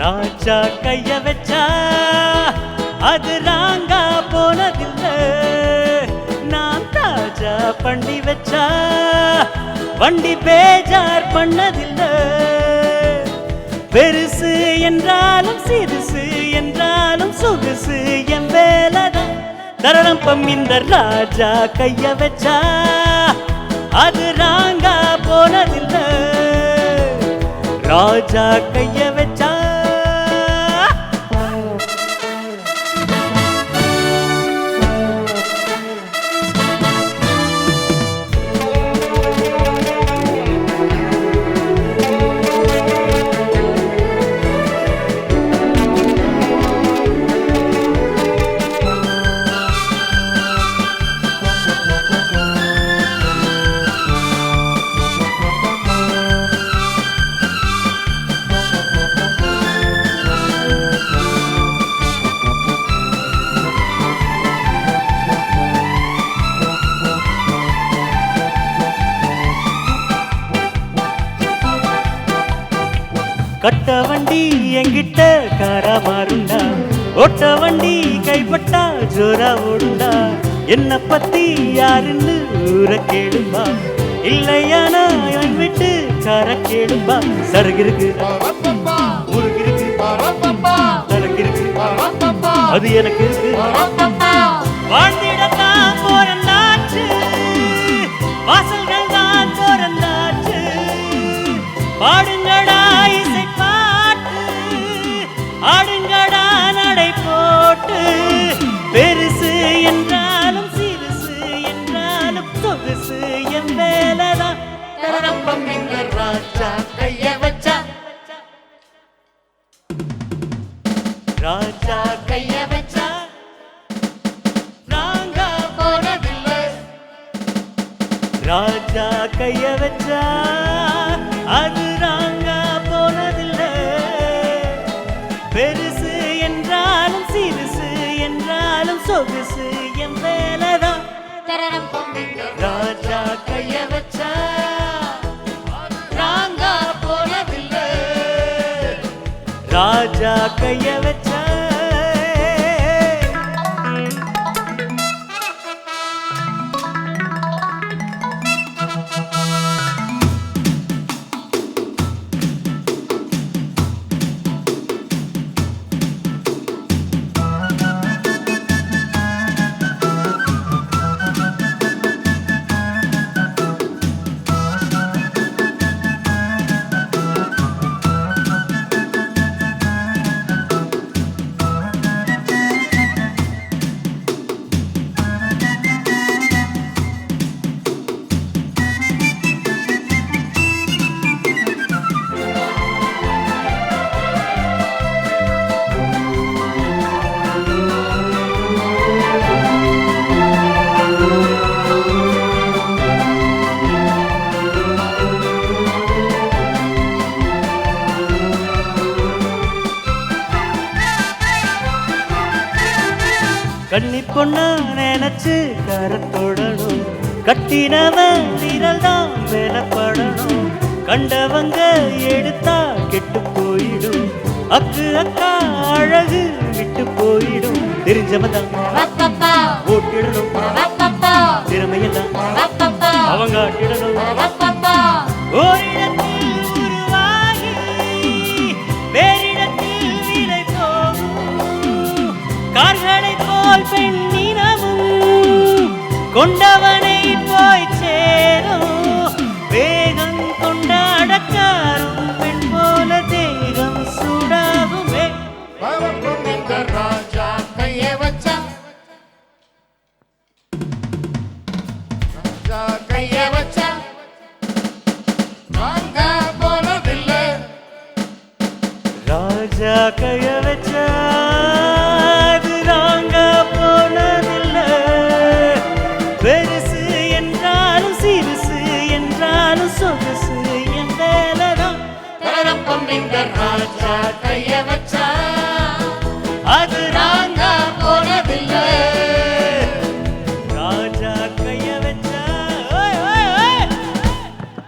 ராஜா கைய வச்சா அது ராங்கா போனதில்லை. நான் ராஜா பண்ணி வச்சா வண்டி பேஜார் பண்ணதில்லை. பெருசு என்றாலும் சிறுசு என்றாலும் சொகுசு என் வேலைதான். தரணம் பம்மிந்த ராஜா கைய வச்சா அது ராங்கா போனதில்லை. ராஜா கைய வச்ச கட்ட வண்டி எங்கிட்ட காரா மாறுண்டா ஓட்ட வண்டி கைப்பட்டா ஜோரா ஓடுண்டா என்ன பத்தி யாருன்னு ஊர கேளும்பா இல்லையானா என் விட்டு கார கேளும்பா சருகிருக்கு முருகிருக்கு தனக்கிருக்கு அது எனக்கு இருக்கு. வாழ்ந்திடத்தான் போறந்தாச்சு. வாசல்கள் தான் போறந்தாச்சு பாடுங்கடா ராஜா கைய வச்சா நாங்க போனதில்லை. ராஜா கைய வச்சா அது ராங்கா போனதில்லை. பெருசு என்றாலும் சிறுசு என்றாலும் சொகுசு என் வேலைதான். ராஜா கைய ராஜா கைய வச்சா கண்ணி பொண்ணா நினைச்சு கரத்தொடணும். கட்டினவன் விரல் தான் மேலப்படணும் கண்டவங்க எடுத்தா கெட்டு போயிடும். அக்கு அக்கா அழகு விட்டு போயிடும். தெரிஞ்சவன் தான் ஓட்டிடணும். திறமையெல்லாம் அவங்க ஆட்டிடணும். கொண்டவனை போய் சேரும். வேகம் கொண்ட அடக்காரும். பெண் போல தேகம் சூடாகுமே. ராஜா கைய வச்சா. ராஜா கைய வச்சா. வாங்க போனதில்லை. ராஜா கைய வச்ச சிறுசு என்றாலும் சொகுசு என் வேலைதான். தரப்பம் இந்த ராஜா கைய வச்சா. அது